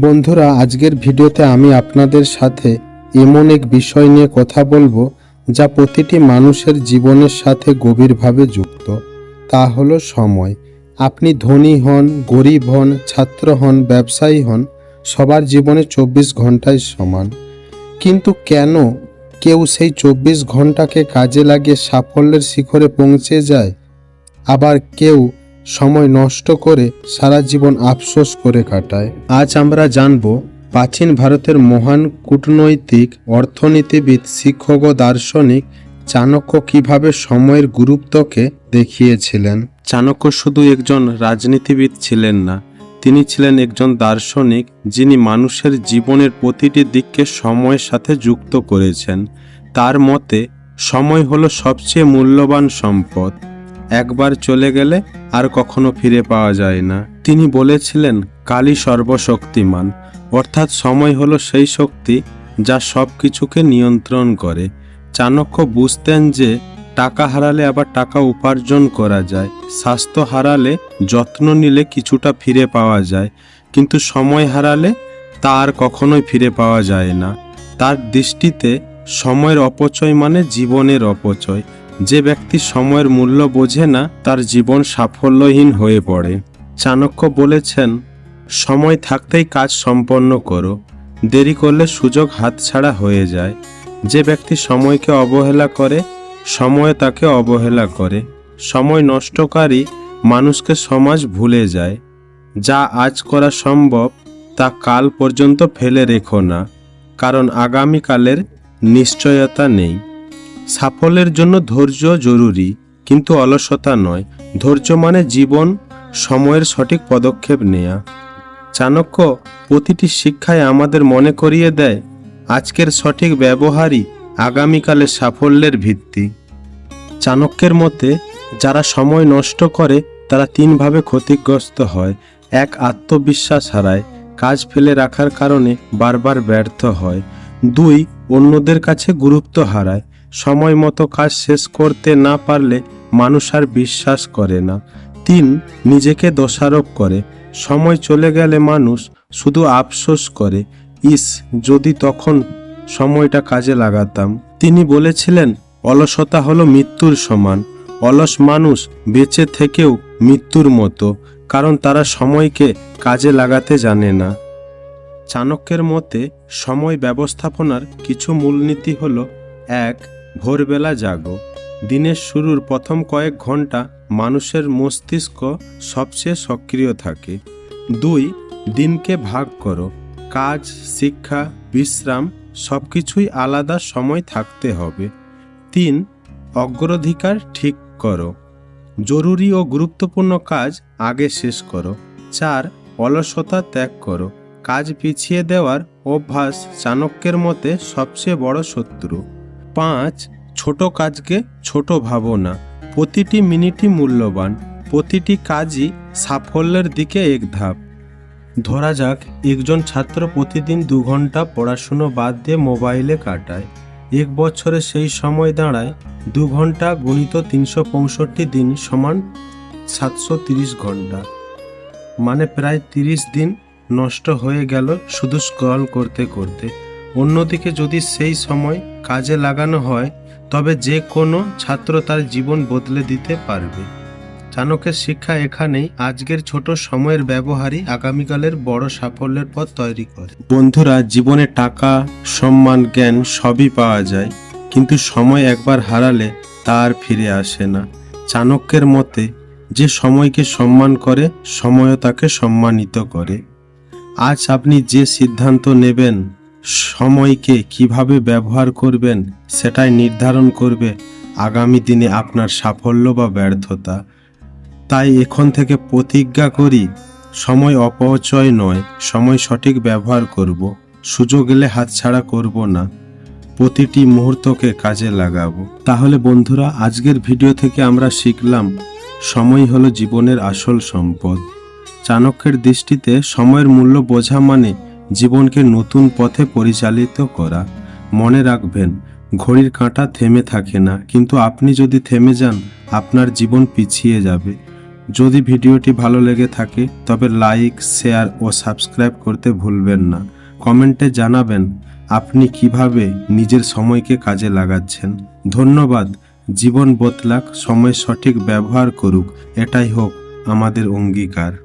বন্ধুরা, আজকের ভিডিওতে আমি আপনাদের সাথে এমন এক বিষয় নিয়ে কথা বলব যা প্রতিটি মানুষের জীবনের সাথে গভীরভাবে যুক্ত। তা হলো সময়। আপনি ধনী হন, গরিব হন, ছাত্র হন, ব্যবসায়ী হন, সবার জীবনে চব্বিশ ঘন্টাই সমান। কিন্তু কেন কেউ সেই চব্বিশ ঘন্টাকে কাজে লাগিয়ে সাফল্যের শিখরে পৌঁছে যায়? আবার কেউ সময় নষ্ট করে সারা জীবন আফসোস করে কাটায়। আজ আমরা জানব, প্রাচীন ভারতের মহান কূটনৈতিক, অর্থনীতিবিদ, শিক্ষক ও দার্শনিক চাণক্য কীভাবে সময়ের গুরুত্বকে দেখিয়েছিলেন? চাণক্য শুধু একজন রাজনীতিবিদ ছিলেন না, তিনি ছিলেন একজন দার্শনিক যিনি মানুষের জীবনের প্রতিটি দিককে সময়ের সাথে যুক্ত করেছেন। তার মতে, সময় হলো সবচেয়ে মূল্যবান সম্পদ। একবার চলে গেলে আর কখনো ফিরে পাওয়া যায় না। তিনি বলেছিলেন, কালই সর্বশক্তিমান। অর্থাৎ সময় হলো সেই শক্তি যা সব কিছুকে নিয়ন্ত্রণ করে। চাণক্য বুঝতেন যে টাকা হারালে আবার টাকা উপার্জন করা যায়। স্বাস্থ্য হারালে যত্ন নিলে কিছুটা ফিরে পাওয়া যায়। কিন্তু সময় হারালে তা আর কখনোই ফিরে পাওয়া যায় না। তার দৃষ্টিতে সময়ের অপচয় মানে জীবনের অপচয়। যে ব্যক্তি সময়ের মূল্য বোঝে না, তার জীবন সাফল্যহীন হয়ে পড়ে। চাণক্য বলেছেন, সময় থাকতেই কাজ সম্পন্ন করো। দেরি করলে সুযোগ হাতছাড়া হয়ে যায়। যে ব্যক্তি সময়কে অবহেলা করে, সময় তাকে অবহেলা করে। সময় নষ্টকারী মানুষকে সমাজ ভুলে যায়। যা আজ করা সম্ভব, তা কাল পর্যন্ত ফেলে রেখো না। কারণ আগামীকালের নিশ্চয়তা নেই। সাফল্যের জন্য ধৈর্য জরুরি, কিন্তু অলসতা নয়। ধৈর্য মানে জীবন, সময়ের সঠিক পদক্ষেপ নেয়া। চাণক্য, প্রতিটি শিক্ষায় আমাদের মনে করিয়ে দেয়। আজকের সঠিক ব্যবহারই আগামীকালের সাফল্যের ভিত্তি। চাণক্যের মতে, যারা সময় নষ্ট করে, তারা তিনভাবে ক্ষতিগ্রস্ত হয়। এক, আত্মবিশ্বাস হারায়। কাজ ফেলে রাখার কারণে বারবার ব্যর্থ হয়। দুই, অন্যদের কাছে গুরুত্ব হারায়। সময় মতো কাজ শেষ করতে না পারলে মানুষ আর বিশ্বাস করে না। তিন, নিজেকে দোষারোপ করে। সময় চলে গেলে মানুষ শুধু আফসোস করে। ইস, যদি তখন সময়টা কাজে লাগাতাম। তিনি বলেছিলেন, অলসতা হলো মৃত্যুর সমান। অলস মানুষ বেঁচে থেকেও মৃত্যুর মতো, কারণ তারা সময়কে কাজে লাগাতে জানে না। চাণক্যের মতে, সময় ব্যবস্থাপনার কিছু মূলনীতি হল, এক ভোরবেলা জাগো। দিনের শুরুর প্রথম কয়েক ঘণ্টা মানুষের মস্তিষ্ক সবচেয়ে সক্রিয় থাকে। দুই, দিনকে ভাগ করো। কাজ, শিক্ষা, বিশ্রাম সব কিছুই আলাদা সময় থাকতে হবে। তিন, অগ্রাধিকার ঠিক করো। জরুরি ও গুরুত্বপূর্ণ কাজ আগে শেষ করো। চার, অলসতা ত্যাগ করো। কাজ পিছিয়ে দেওয়ার অভ্যাস চাণক্যের মতে সবচেয়ে বড় শত্রু। পাঁচ ছোট কাজকে ছোট ভাবো না প্রতিটি মিনিটই মূল্যবান, প্রতিটি কাজই সাফল্যের দিকে এক ধাপ। ধরা যাক, একজন ছাত্র প্রতিদিন দু ঘণ্টা পড়াশুনো বাদ দিয়ে মোবাইলে কাটায়। এক বছরে সেই সময় দাঁড়ায় দু ঘণ্টা গণিত তিনশো পঁয়ষট্টি দিন সমান সাতশো তিরিশ ঘণ্টা। মানে প্রায় তিরিশ দিন নষ্ট হয়ে গেল শুধু স্ক্রল করতে করতে। অন্যদিকে যদি সেই সময় কাজে লাগানো হয়, তবে যে কোনো ছাত্র তার জীবন বদলে দিতে পারবে। চাণক্যের শিক্ষা এখানেই আজকের ছোট সময়ের ব্যবহারই আগামীকালের বড় সাফল্যের পথ তৈরি করে। বন্ধুরা, জীবনে টাকা, সম্মান, জ্ঞান সবই পাওয়া যায়, কিন্তু সময় একবার হারালে তার ফিরে আসে না। চাণক্যের মতে, যে সময়কে সম্মান করে, সময়ও তাকে সম্মানিত করে। আজ আপনি যে সিদ্ধান্ত নেবেন সময়কে কীভাবে ব্যবহার করবেন সেটাই নির্ধারণ করবে আগামী দিনে আপনার সাফল্য বা ব্যর্থতা। তাই এখন থেকে প্রতিজ্ঞা করি, সময় অপচয় নয়, সময় সঠিক ব্যবহার করব, সুযোগ এলে হাতছাড়া করব না, প্রতিটি মুহূর্তকে কাজে লাগাবো। তাহলে বন্ধুরা, আজকের ভিডিও থেকে আমরা শিখলাম, সময় হলো জীবনের আসল সম্পদ। চাণক্যের দৃষ্টিতে সময়ের মূল্য বোঝা মানে জীবনকে নতুন পথে পরিচালিত করা। মনে রাখবেন, ঘড়ির কাঁটা থেমে থাকে না, কিন্তু আপনি যদি থেমে যান, আপনার জীবন পিছিয়ে যাবে। যদি ভিডিওটি ভালো লেগে থাকে, তবে লাইক, শেয়ার ও সাবস্ক্রাইব করতে ভুলবেন না। কমেন্টে জানাবেন, আপনি কীভাবে নিজের সময়কে কাজে লাগাচ্ছেন। ধন্যবাদ, জীবন বদলাক, সময় সঠিক ব্যবহার করুক, এটাই হোক আমাদের অঙ্গীকার।